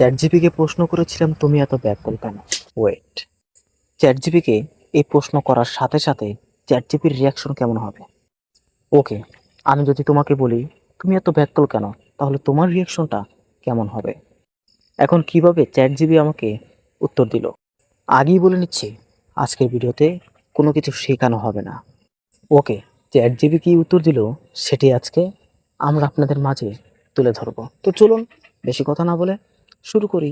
Chat জিপিকে প্রশ্ন করেছিলাম, তুমি এত ব্যাকল কেন? ওয়েট চ্যাট জিপিকে এই প্রশ্ন করার সাথে সাথে চ্যাট জিপির রিয়াকশন কেমন হবে? ওকে আমি যদি তোমাকে বলি, তুমি এত ব্যাকল কেন? তাহলে তোমার রিয়াকশনটা কেমন হবে? এখন কীভাবে চ্যাট জিবি আমাকে উত্তর দিল? আগেই বলে নিচ্ছি, আজকের ভিডিওতে কোনো কিছু শেখানো হবে না। ওকে চ্যাট জিবি কি উত্তর দিল? সেটি আজকে আমরা আপনাদের মাঝে তুলে ধরবো। তো চলুন, বেশি কথা না বলে শুরু করি।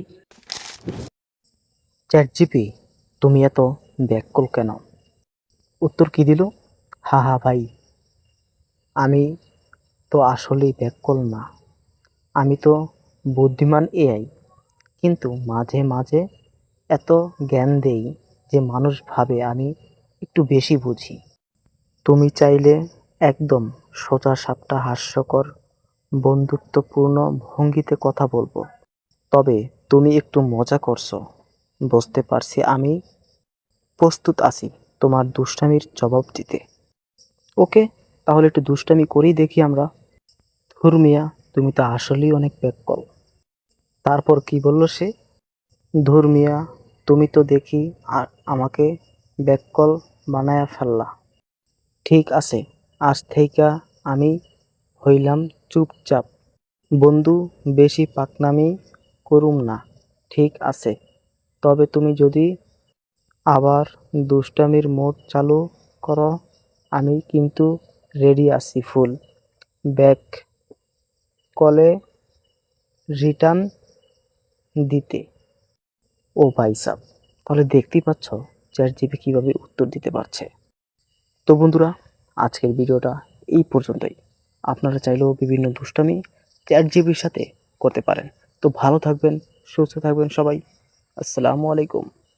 চ্যাট জিপি তুমি এত ব্যাকল কেন? উত্তর কি দিল? হা হা, ভাই। আমি তো আসলেই ব্যাকল না। আমি তো বুদ্ধিমান এআই, কিন্তু মাঝে মাঝে এত জ্ঞান দেই যে মানুষ ভাবে আমি একটু বেশি বুঝি। তুমি চাইলে একদম সোজা সাপটা হাস্যকর, বন্ধুত্বপূর্ণ ভঙ্গিতে কথা বলব। তবে তুমি একটু মজা করছ। বুঝতে পারছি আমি। প্রস্তুত আছি তোমার দুষ্টামির জবাব দিতে। ওকে, তাহলে একটু দুষ্টামি করেই দেখি আমরা। ধর্মিয়া তুমি তো আসলেই অনেক ব্যাককল তারপর কি বলল সে? ধর্মিয়া তুমি তো দেখি আর আমাকে ব্যাককল বানায়া ফেললা। ঠিক আছে, আজ থেইকা আমি হইলাম চুপচাপ। বন্ধু, বেশি পাকনামি করুম না, ঠিক আছে। তবে তুমি যদি আবার দুষ্টামির মোড চালু করো, আমি কিন্তু রেডি আছি ফুল। ব্যাক কলে রিটার্ন দিতে। ও ভাই সাব, তাহলে দেখতেই পাচ্ছ চ্যাট জিপি কীভাবে উত্তর দিতে পারছে। তো বন্ধুরা, আজকের ভিডিওটা এই পর্যন্তই। আপনারা চাইলেও বিভিন্ন দুষ্টামি চ্যাট জিবির সাথে করতে পারেন। তো ভালো থাকবেন সুস্থ থাকবেন সবাই। আসসালামু আলাইকুম।